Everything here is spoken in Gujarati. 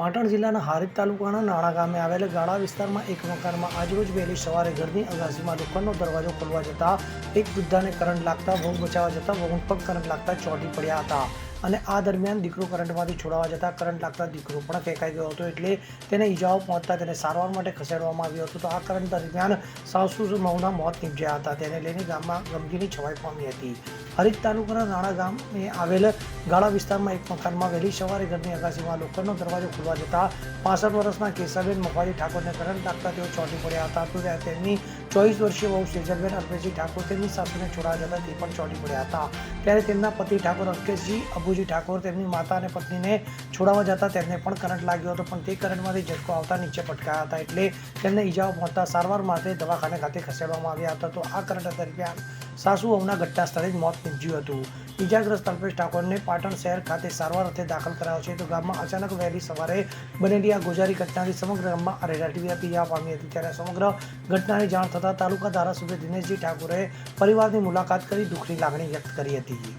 પાટણ જિલ્લાના હારીજ તાલુકાના નાણા ગામે આવેલા ગાળા વિસ્તારમાં એક મકાનમાં આજરોજ વહેલી સવારે ઘરની અગાસીમાં લોખંડનો દરવાજો ખોલવા જતા એક વૃદ્ધાને કરંટ લાગતા ભોગ બચાવવા જતા વહુ પગ કરંટ લાગતા ચોંટી પડ્યા હતા. અને આ દરમિયાન દીકરો કરંટમાંથી છોડાવા જતા કરંટ લાગતા દીકરો પણ ફેંકાઈ ગયો હતો એટલે તેને ઈજાઓ પહોંચતા તેને સારવાર માટે ખસેડવામાં આવ્યો હતો. તો આ કરંટ દરમિયાન સાસુ મહુના મોત નીપજ્યા હતા. તેને લઈને ગામમાં ગમગીની છવાઈ પામી હતી. હરિત તાલુકાના નાણા ગામે આવેલ ગાળા વિસ્તારમાં એક મકાનમાં વહેલી સવારે ઘરની અગાસીમાં લોખંડનો દરવાજો ખુલવા જતા પાસઠ વર્ષના કેશાબેન મફાજી ઠાકોરને કરંટ લાગતા તેઓ ચોંટી પડ્યા હતા. તો ત્યારે તેમની ચોવીસ વર્ષીય વહુ સેજલબેન અલ્પેશજી ઠાકોર તેમની સાસુને છોડાવા જતા તે પણ ચોંટી પડ્યા હતા. ત્યારે તેમના પતિ ઠાકોર અંકેશજી અબુજી ઠાકોર તેમની માતા અને પત્નીને છોડાવવા જતા તેમને પણ કરંટ લાગ્યો હતો, પણ તે કરંટમાંથી ઝટકો આવતા નીચે પટકાયા હતા એટલે તેમને ઈજાઓ પહોંચતા સારવાર માટે દવાખાને ખાતે ખસેડવામાં આવ્યા હતા. તો આ કરંટ દરમિયાન સાસુ વહુના ઘટના સ્થળે જ મોત નીપજ્યું હતું. ઈજાગ્રસ્ત અલ્પેશ ઠાકોરને પાટણ શહેર ખાતે સારવાર અર્થે દાખલ કરાયો છે. તો ગામમાં અચાનક વહેલી સવારે બનેલી આ ગોજારી ઘટનાથી સમગ્ર ગામમાં અરેરાટી વ્યાપી જવા પામી હતી. ત્યારે સમગ્ર ઘટનાની જાણ થતાં તાલુકા ધારાસભ્ય દિનેશજી ઠાકોરે પરિવારની મુલાકાત કરી દુઃખની લાગણી વ્યક્ત કરી હતી.